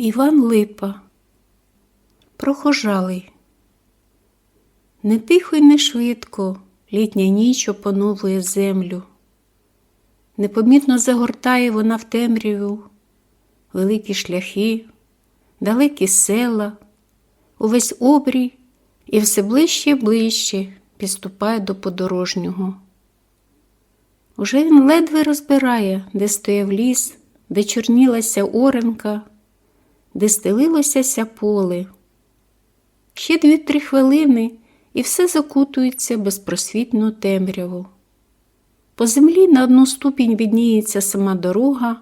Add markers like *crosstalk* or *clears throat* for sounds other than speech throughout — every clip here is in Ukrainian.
Іван Липа, прохожалий. Не тихо й не швидко літня ніч опановує землю. Непомітно загортає вона в темряву великі шляхи, далекі села, увесь обрій і все ближче і ближче підступає до подорожнього. Уже він ледве розбирає, де стояв ліс, де чорнілася оренка, де стелилося ся поле. Ще дві-три хвилини, і все закутується безпросвітну темряву. По землі на одну ступінь відніється сама дорога,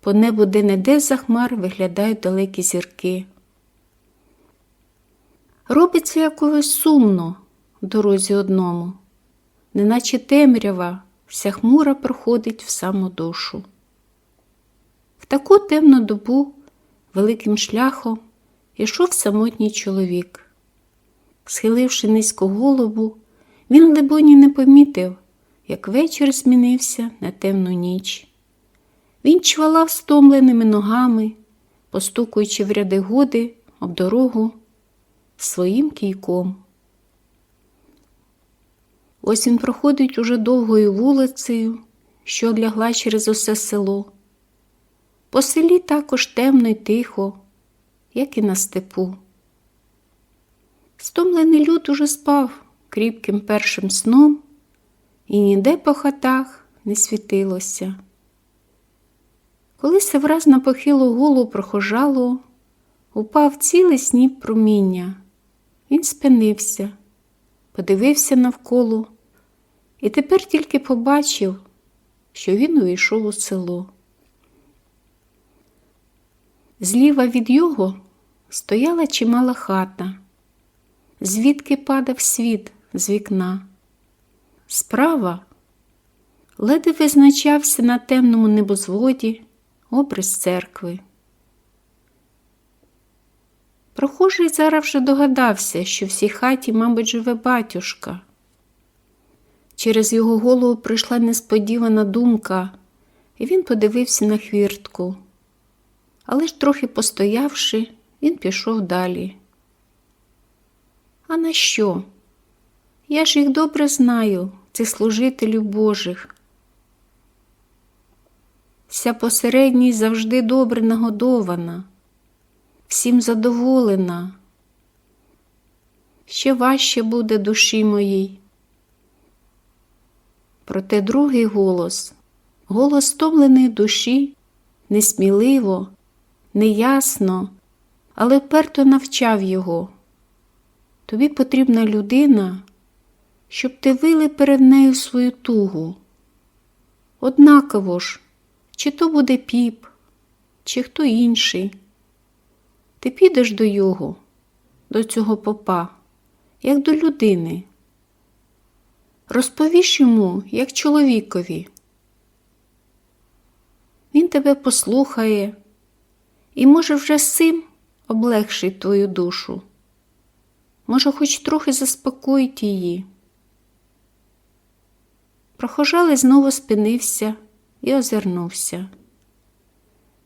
по небу де-не-де за хмар виглядають далекі зірки. Робиться якось сумно в дорозі одному, неначе темрява, вся хмура проходить в саму душу. В таку темну добу великим шляхом ішов самотній чоловік. Схиливши низько голову, він, либоні, не помітив, як вечір змінився на темну ніч. Він чвалав стомленими ногами, постукуючи в ряди годи об дорогу своїм кійком. Ось він проходить уже довгою вулицею, що лягла через усе село. По селі також темно й тихо, як і на степу. Стомлений люд уже спав кріпким першим сном, і ніде по хатах не світилося. Коли се враз на похилу голову прохожало, упав цілий сніп проміння. Він спинився, подивився навколо і тепер тільки побачив, що він увійшов у село. Зліва від його стояла чимала хата, звідки падав світ з вікна. Справа ледве визначався на темному небозводі образ церкви. Прохожий зараз вже догадався, що в цій хаті, мабуть, живе батюшка. Через його голову прийшла несподівана думка, і він подивився на хвіртку. Але ж трохи постоявши, він пішов далі. А на що? Я ж їх добре знаю, цих служителів Божих. Вся посередність завжди добре нагодована, всім задоволена. Ще важче буде душі моїй. Проте другий голос, голос стомленої душі, несміливо, неясно, але вперто навчав його. Тобі потрібна людина, щоб ти вили перед нею свою тугу. Однаково ж, чи то буде піп, чи хто інший. Ти підеш до його, до цього попа, як до людини. Розповіш йому, як чоловікові. Він тебе послухає і, може, вже з цим облегшить твою душу. Може, хоч трохи заспокоїть її. Прохожалий знову спинився і озирнувся.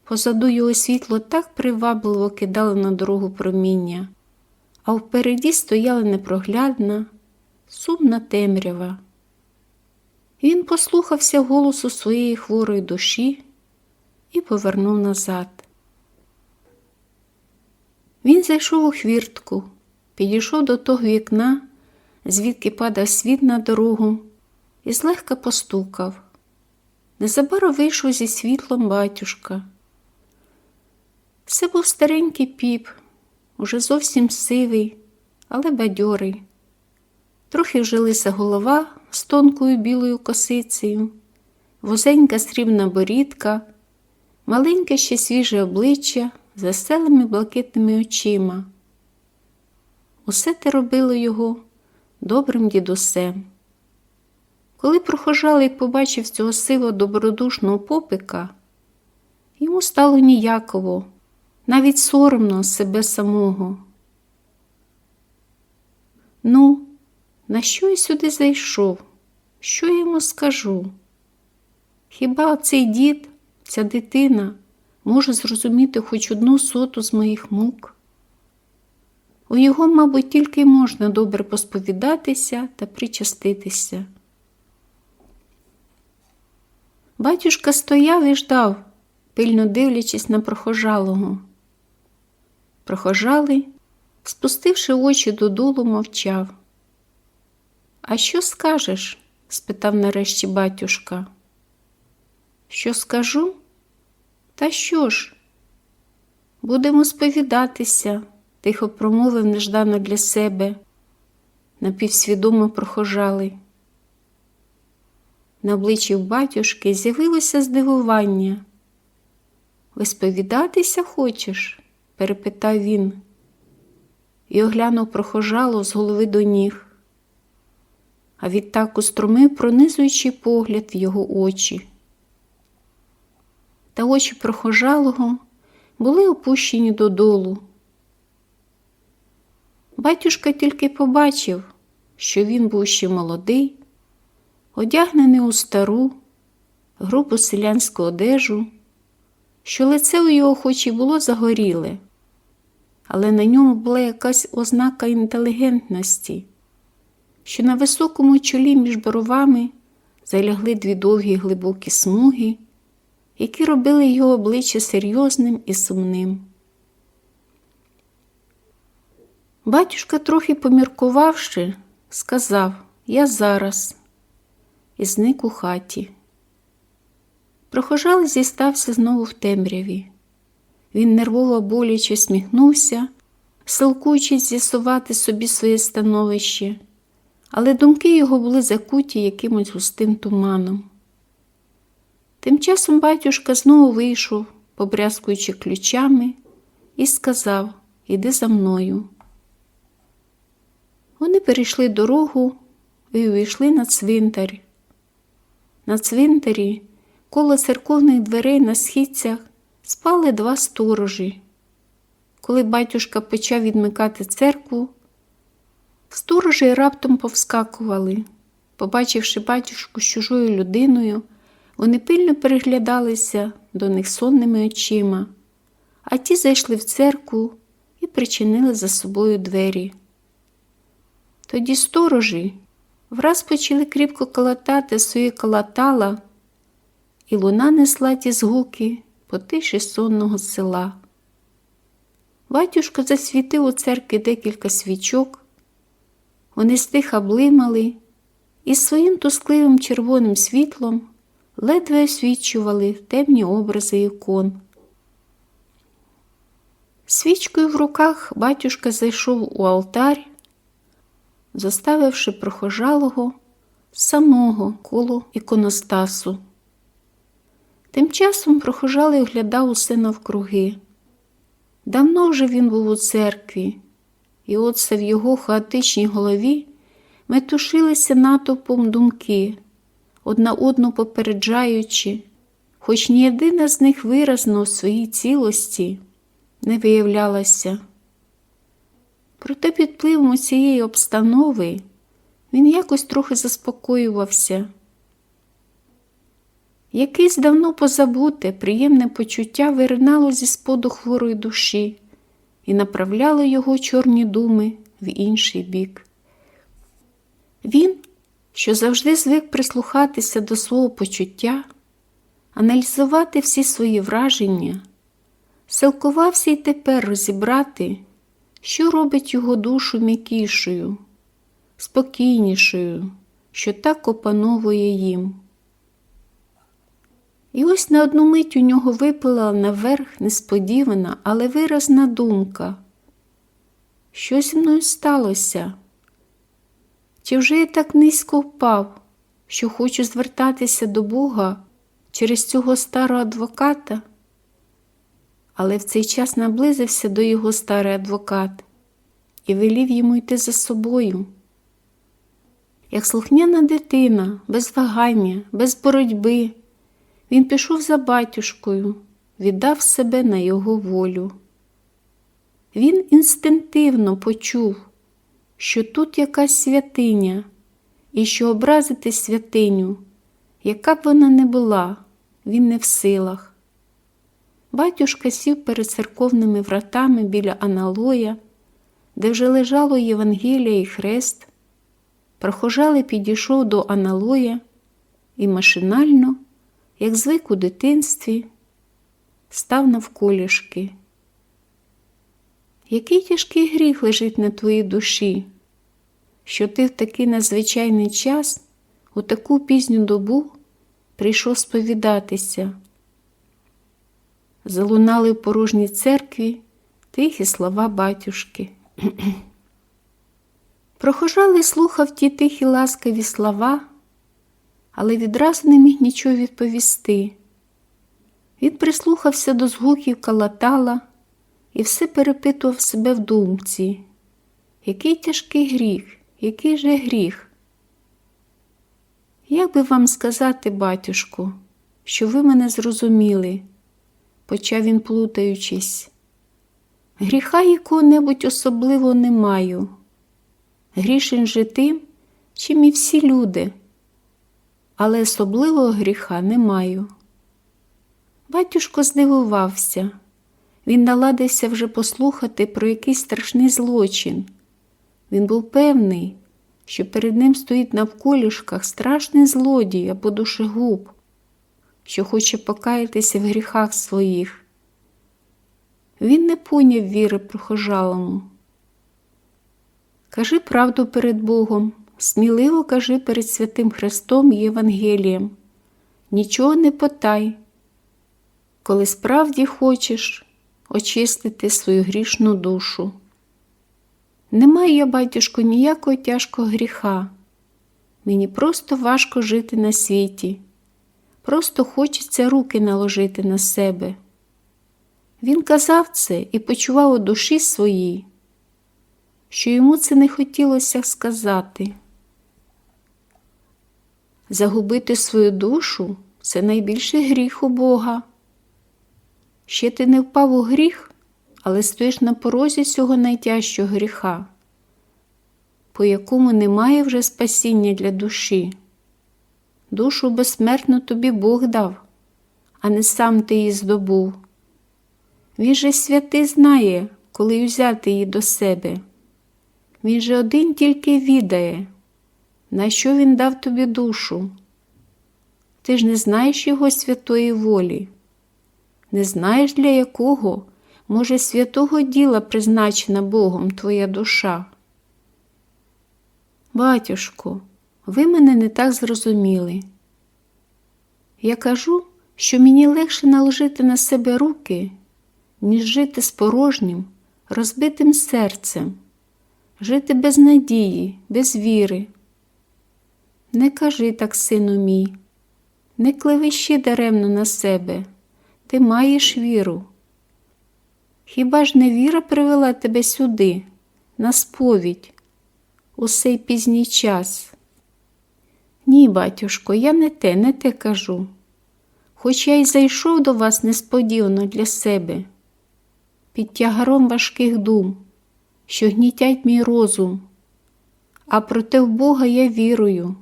Позаду його світло так привабливо кидало на дорогу проміння, а впереді стояла непроглядна, сумна темрява. Він послухався голосу своєї хворої душі і повернув назад. Він зайшов у хвіртку, підійшов до того вікна, звідки падав світ на дорогу, і злегка постукав. Незабаром вийшов зі світлом батюшка. Це був старенький піп, уже зовсім сивий, але бадьорий. Трохи вжилися голова з тонкою білою косицею, вузенька срібна борідка, маленьке ще свіже обличчя з веселими блакитними очима. Усе те робило його добрим дідусем. Коли прохожалий побачив цього сивого добродушного попика, йому стало ніяково, навіть соромно себе самого. Ну, на що я сюди зайшов? Що я йому скажу? Хіба цей дід, ця дитина може зрозуміти хоч одну соту з моїх мук. У його, мабуть, тільки можна добре посповідатися та причаститися. Батюшка стояв і ждав, пильно дивлячись на прохожалого. Прохожалий, спустивши очі додолу, мовчав. А що скажеш? спитав нарешті батюшка. Що скажу? Та що ж? Будемо сповідатися, тихо промовив неждано для себе, напівсвідомо прохожалий. На обличчі батюшки з'явилося здивування. Ви сповідатися хочеш? перепитав він і оглянув прохожало з голови до ніг, а відтак устромив пронизуючий погляд в його очі. Та очі прохожалого були опущені додолу. Батюшка тільки побачив, що він був ще молодий, одягнений у стару, грубу селянську одежу, що лице у його хоч і було загоріле, але на ньому була якась ознака інтелігентності, що на високому чолі між боровами залягли дві довгі глибокі смуги, які робили його обличчя серйозним і сумним. Батюшка, трохи поміркувавши, сказав Я зараз і зник у хаті. Прохожалий зістався знову в темряві. Він нервово боляче сміхнувся, силкуючись з'ясувати собі своє становище, але думки його були закуті якимось густим туманом. Тим часом батюшка знову вийшов, побрязкуючи ключами, і сказав Іди за мною. Вони перейшли дорогу і увійшли на цвинтар. На цвинтарі, коло церковних дверей на східцях, спали два сторожі. Коли батюшка почав відмикати церкву, сторожі раптом повскакували. Побачивши батюшку з чужою людиною, вони пильно переглядалися до них сонними очима, а ті зайшли в церкву і причинили за собою двері. Тоді сторожі враз почали кріпко колотати свої колотала, і луна несла ті згуки по тиші сонного села. Батюшка засвітив у церкві декілька свічок, вони стиха блимали і своїм тускливим червоним світлом ледве освічували темні образи ікон. Свічкою в руках батюшка зайшов у алтарь, заставивши прохожалого самого коло іконостасу. Тим часом прохожалий оглядав усе навкруги. Давно вже він був у церкві, і от це в його хаотичній голові метушилися натовпом думки, одна одну попереджаючи, хоч ні єдина з них виразно у своїй цілості не виявлялася. Проте під впливом цієї обстанови він якось трохи заспокоювався. Якесь давно позабуте, приємне почуття виринало зі споду хворої душі і направляло його чорні думи в інший бік. Він, що завжди звик прислухатися до свого почуття, аналізувати всі свої враження, силкувався й тепер розібрати, що робить його душу м'якішою, спокійнішою, що так опановує їм. І ось на одну мить у нього випала наверх несподівана, але виразна думка. Що зі мною сталося? Чи вже я так низько впав, що хочу звертатися до Бога через цього старого адвоката? Але в цей час наблизився до його старий адвокат і велів йому йти за собою. Як слухняна дитина, без вагання, без боротьби. Він пішов за батюшкою, віддав себе на його волю. Він інстинктивно почув, що тут якась святиня, і що образити святиню, яка б вона не була, він не в силах. Батюшка сів перед церковними вратами біля аналоя, де вже лежало Євангелія і хрест. Прохожалий підійшов до аналоя і машинально, як звик у дитинстві, став навколішки. Який тяжкий гріх лежить на твоїй душі, що ти в такий надзвичайний час, у таку пізню добу прийшов сповідатися. Залунали в порожній церкві тихі слова батюшки. *clears throat* Прохожалий слухав ті тихі ласкаві слова, але відразу не міг нічого відповісти. Він прислухався до згуків калатала і все перепитував себе в думці. Який тяжкий гріх, який же гріх? Як би вам сказати, батюшку, що ви мене зрозуміли, почав він плутаючись. Гріха якого-небудь особливо не маю. Грішен же тим, чим і всі люди, але особливого гріха не маю. Батюшко здивувався. Він наладився вже послухати про якийсь страшний злочин. Він був певний, що перед ним стоїть навколішках страшний злодій або душегуб, що хоче покаятися в гріхах своїх. Він не поняв віри прохожалому. Кажи правду перед Богом, сміливо кажи перед святим Христом і Євангелієм. Нічого не потай, коли справді хочеш очистити свою грішну душу. Немає я, батюшко, ніякого тяжкого гріха. Мені просто важко жити на світі, просто хочеться руки наложити на себе. Він казав це і почував у душі своїй, що йому це не хотілося сказати. Загубити свою душу це найбільший гріх у Бога. Ще ти не впав у гріх, але стоїш на порозі цього найтяжчого гріха, по якому немає вже спасіння для душі. Душу безсмертно тобі Бог дав, а не сам ти її здобув. Він же святий знає, коли взяти її до себе. Він же один тільки відає, на що він дав тобі душу. Ти ж не знаєш його святої волі, не знаєш, для якого, може, святого діла призначена Богом твоя душа. Батюшко, ви мене не так зрозуміли. Я кажу, що мені легше наложити на себе руки, ніж жити з порожнім, розбитим серцем, жити без надії, без віри. Не кажи так, сину мій, не кливищи даремно на себе, ти маєш віру. Хіба ж не віра привела тебе сюди, на сповідь, у сей пізній час? Ні, батюшко, я не те, не те кажу. Хоч я й зайшов до вас несподівано для себе, під тягаром важких дум, що гнітять мій розум, а проте в Бога я вірую.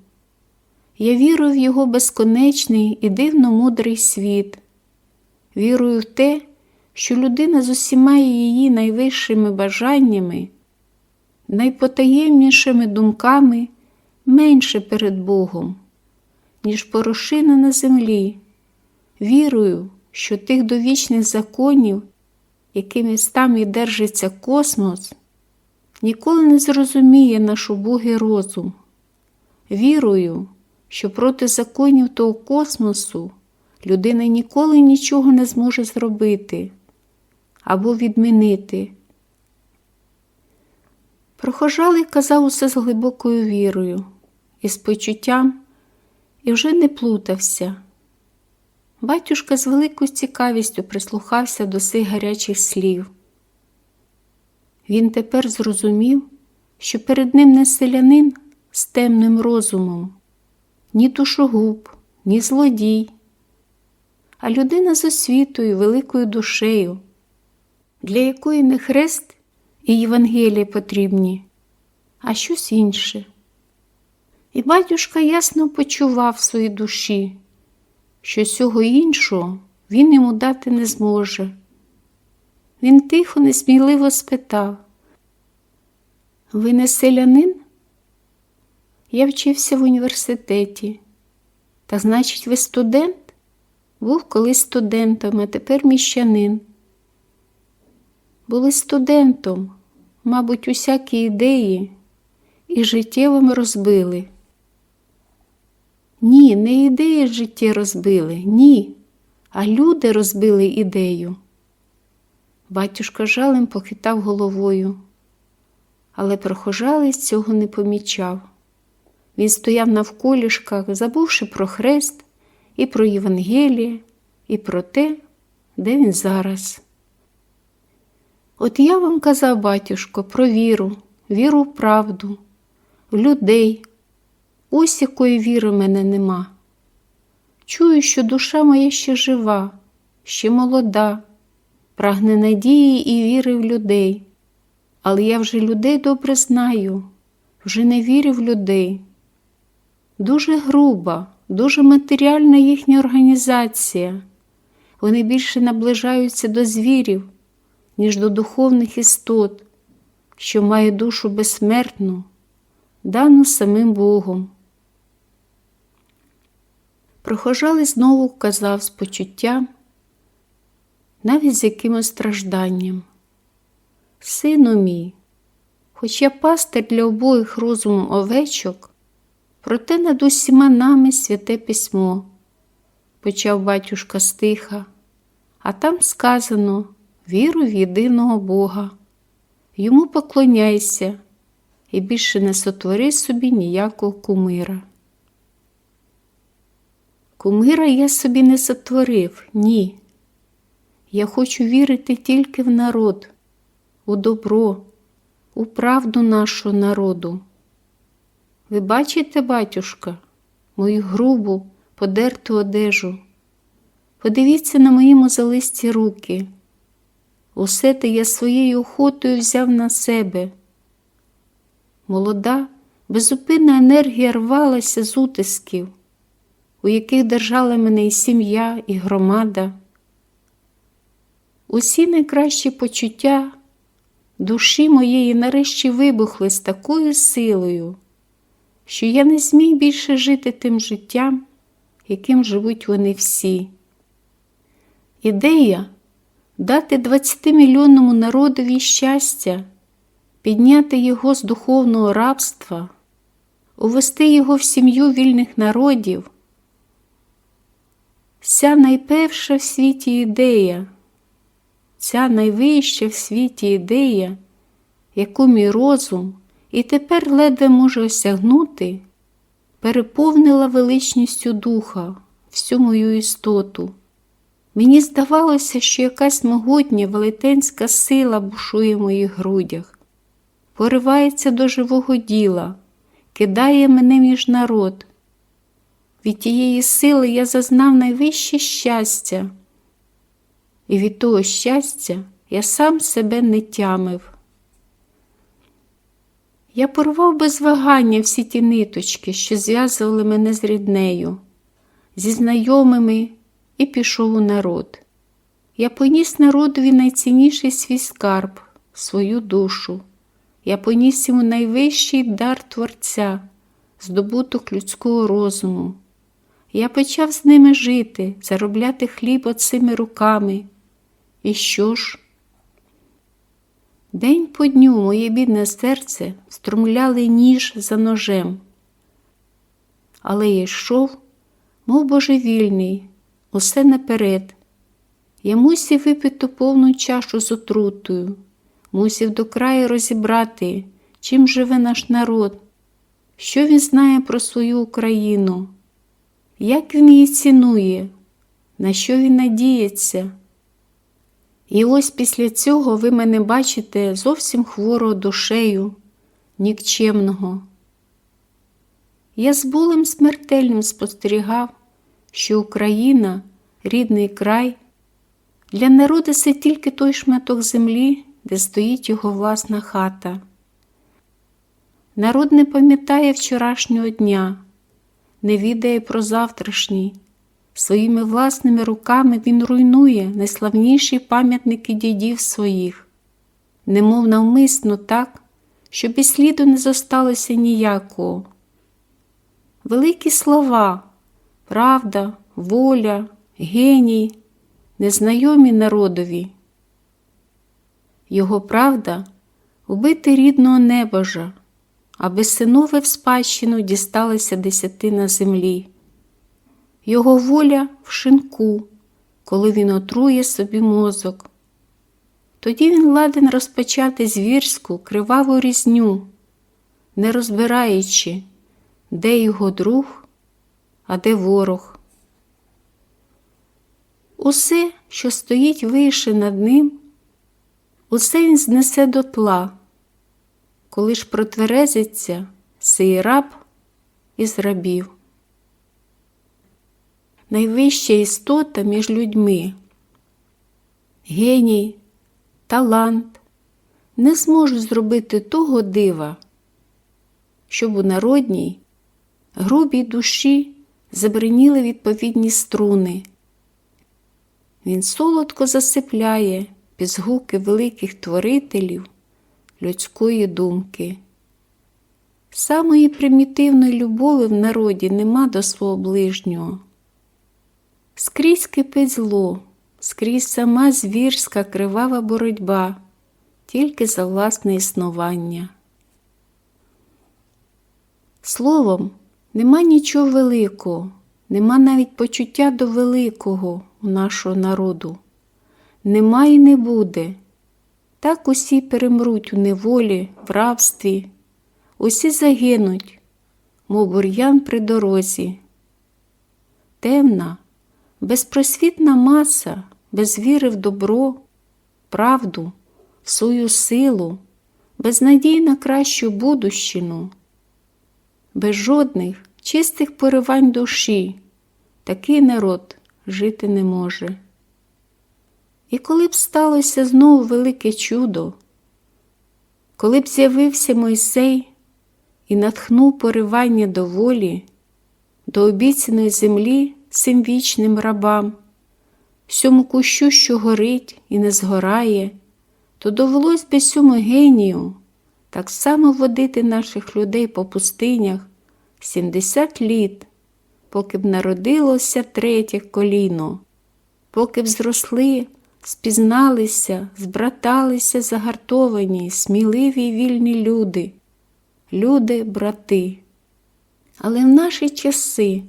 Я вірую в Його безконечний і дивно мудрий світ, вірую в те, що людина з усіма її найвищими бажаннями, найпотаємнішими думками менше перед Богом, ніж порошина на землі. Вірую, що тих довічних законів, якими стам і держиться космос, ніколи не зрозуміє наш убогий розум. Вірую, що проти законів того космосу людина ніколи нічого не зможе зробити або відмінити. Прохожалий казав усе з глибокою вірою і з почуттям, і вже не плутався. Батюшка з великою цікавістю прислухався до цих гарячих слів. Він тепер зрозумів, що перед ним не селянин з темним розумом, ні душогуб, ні злодій, а людина з освітою, великою душею, для якої не хрест і Євангелія потрібні, а щось інше. І батюшка ясно почував в своїй душі, що цього іншого він йому дати не зможе. Він тихо, несміливо спитав Ви не селянин? Я вчився в університеті. Та значить, ви студент? Був колись студентом, а тепер міщанин. Були студентом, мабуть, усякі ідеї і життєвим розбили. Ні, не ідеї життя розбили, ні, а люди розбили ідею. Батюшка жалем похитав головою, але прохожалець цього не помічав. Він стояв навколішках, забувши про хрест і про Євангеліє, і про те, де він зараз. От я вам казав, батюшко, про віру, віру в правду, в людей. Ось якої віри мене нема. Чую, що душа моя ще жива, ще молода, прагне надії і віри в людей. Але я вже людей добре знаю, вже не вірю в людей. Дуже груба, дуже матеріальна їхня організація. Вони більше наближаються до звірів, ніж до духовних істот, що має душу безсмертну, дану самим Богом. Прохожали знову казав з почуттям, навіть з якимось стражданням. Сину мій, хоч я пастир для обоїх розумом овечок, проте над усіма нами святе письмо, почав батюшка стиха, а там сказано віру в єдиного Бога. Йому поклоняйся і більше не сотвори собі ніякого кумира. Кумира я собі не сотворив, ні. Я хочу вірити тільки в народ, у добро, у правду нашого народу. Ви бачите, батюшка, мою грубу, подерту одежу. Подивіться на мої мозолисті руки. Усе те я своєю охотою взяв на себе. Молода, безупинна енергія рвалася з утисків у яких держала мене і сім'я, і громада. Усі найкращі почуття душі моєї нарешті вибухли з такою силою, що я не зміг більше жити тим життям, яким живуть вони всі. Ідея дати 20-мільйонному народові щастя, підняти його з духовного рабства, увести його в сім'ю вільних народів. Ця найперша в світі ідея, ця найвища в світі ідея, яку мій розум і тепер ледве може осягнути, переповнила величністю духа всю мою істоту. Мені здавалося, що якась могутня велетенська сила бушує в моїх грудях, поривається до живого діла, кидає мене між народ. Від тієї сили я зазнав найвище щастя, і від того щастя я сам себе не тямив. Я порвав без вагання всі ті ниточки, що зв'язували мене з ріднею, зі знайомими і пішов у народ. Я поніс народові найцінніший свій скарб, свою душу. Я поніс йому найвищий дар Творця, здобуток людського розуму. Я почав з ними жити, заробляти хліб оцими руками. І що ж? День по дню моє бідне серце струмляли ніж за ножем. Але я йшов, мов божевільний, усе наперед. Я мусив випити повну чашу з отрутою, мусив до краю розібрати, чим живе наш народ, що він знає про свою Україну як він її цінує, на що він надіється. І ось після цього ви мене бачите зовсім хворого душею, нікчемного. Я з болем смертельним спостерігав, що Україна, рідний край, для народу це тільки той шматок землі, де стоїть його власна хата. Народ не пам'ятає вчорашнього дня не відає про завтрашній, Своїми власними руками він руйнує найславніші пам'ятники дідів своїх, немов навмисно так, щоб і сліду не зосталося ніякого. Великі слова, правда, воля, геній, незнайомі народові. Його правда вбити рідного небожа, аби синове в спадщину дісталася десятина землі. Його воля в шинку, коли він отрує собі мозок. Тоді він ладен розпочати звірську криваву різню, не розбираючи, де його друг, а де ворог. Усе, що стоїть вище над ним, усе він знесе до тла, коли ж протверезиться сей раб із рабів. Найвища істота між людьми, геній, талант не зможуть зробити того дива, щоб у народній, грубій душі забриніли відповідні струни. Він солодко засипляє під згуки великих творителів людської думки. Самої примітивної любові в народі нема до свого ближнього. Скрізь кипить зло, скрізь сама звірська кривава боротьба, тільки за власне існування. Словом, нема нічого великого, нема навіть почуття до великого у нашого народу. Нема і не буде. Так усі перемруть у неволі, в рабстві, усі загинуть, мов бур'ян при дорозі. Темна, безпросвітна маса, без віри в добро, правду, в свою силу, без надій на кращу будущину, без жодних чистих поривань душі, такий народ жити не може. І коли б сталося знову велике чудо, коли б з'явився Мойсей і натхнув поривання до волі, до обіцяної землі цим вічним рабам, всьому кущу, що горить і не згорає, то довелось би сьому генію так само водити наших людей по пустинях 70 літ, поки б народилося третє коліно, поки б зросли спізналися, збраталися загартовані, сміливі й вільні люди, люди, брати. Але в наші часи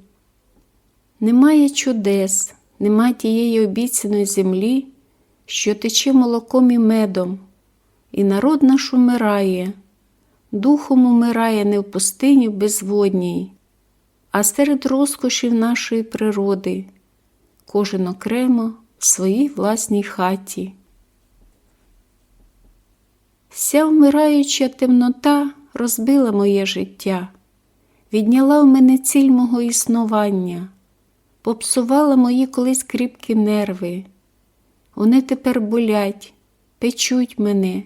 немає чудес, немає тієї обіцяної землі, що тече молоком і медом, і народ наш умирає, духом умирає не в пустині безводній, а серед розкошів нашої природи, кожен окремо в своїй власній хаті. Вся вмираюча темнота розбила моє життя, відняла в мене ціль мого існування, попсувала мої колись кріпкі нерви. Вони тепер болять, печуть мене,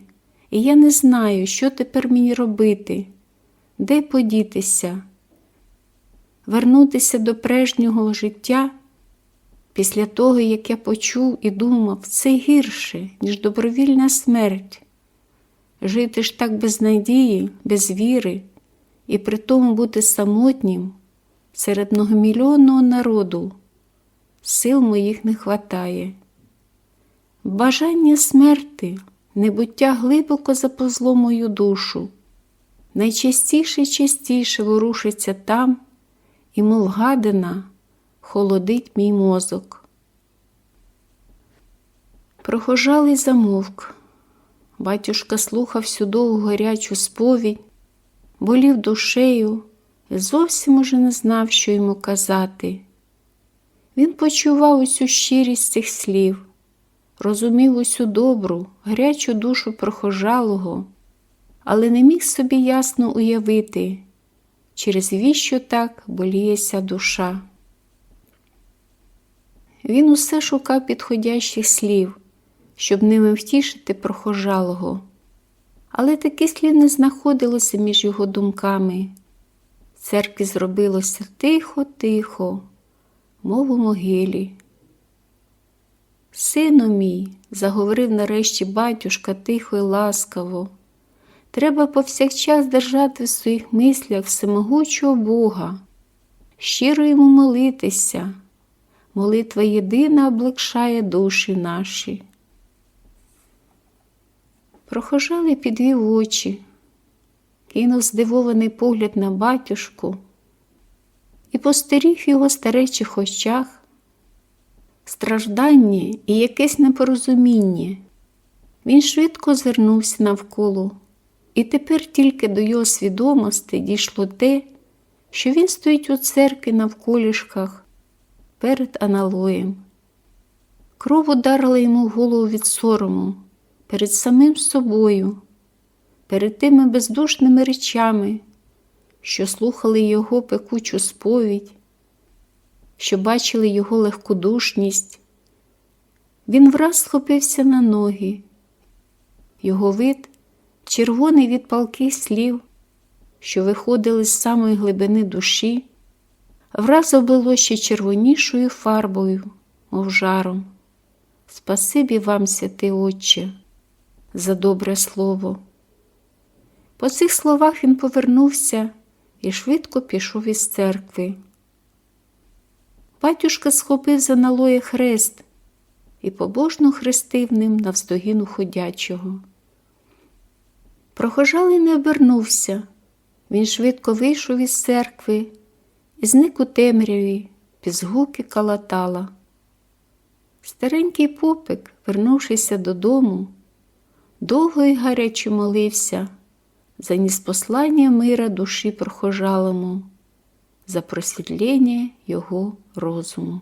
і я не знаю, що тепер мені робити, де подітися, вернутися до прежнього життя. Після того, як я почув і думав, це гірше, ніж добровільна смерть. Жити ж так без надії, без віри, і при тому бути самотнім серед многомільйонного народу, сил моїх не хватає. Бажання смерти, небуття глибоко запозло мою душу, найчастіше і частіше ворушиться там, і, мов гадина, холодить мій мозок. Прохожалий замовк. Батюшка слухав всю довгу гарячу сповідь, болів душею зовсім уже не знав, що йому казати. Він почував усю щирість цих слів, розумів усю добру, гарячу душу прохожалого, але не міг собі ясно уявити, через віщо так боліється душа. Він усе шукав підходящих слів, щоб ними втішити прохожалого. Але таких слів не знаходилося між його думками. Церкві зробилося тихо-тихо, мов у могилі. Сину мій, заговорив нарешті батюшка тихо й ласкаво, треба повсякчас держати в своїх мислях всемогучого Бога, щиро йому молитися. Молитва єдина облегшає душі наші. Прохожали підвів очі, кинув здивований погляд на батюшку і постеріг його старечих очах страждання і якесь непорозуміння. Він швидко звернувся навколо, і тепер тільки до його свідомості дійшло те, що він стоїть у церкві навколішках перед аналоєм. Кров ударила йому голову від сорому перед самим собою, перед тими бездушними речами, що слухали його пекучу сповідь, що бачили його легкодушність. Він враз схопився на ноги. Його вид, червоний від палких слів, що виходили з самої глибини душі, враз облило ще червонішою фарбою, мов жаром. Спасибі вам, святий Отче, за добре слово. По цих словах він повернувся і швидко пішов із церкви. Батюшка схопив за налоє хрест і побожно хрестив ним навздогін ходячого. Прохожалий не обернувся. Він швидко вийшов із церкви і зник у темряві, під згуки калатала. Старенький попик, вернувшися додому, довго й гаряче молився за ніспослання мира душі прохожалому, за просвітлення його розуму.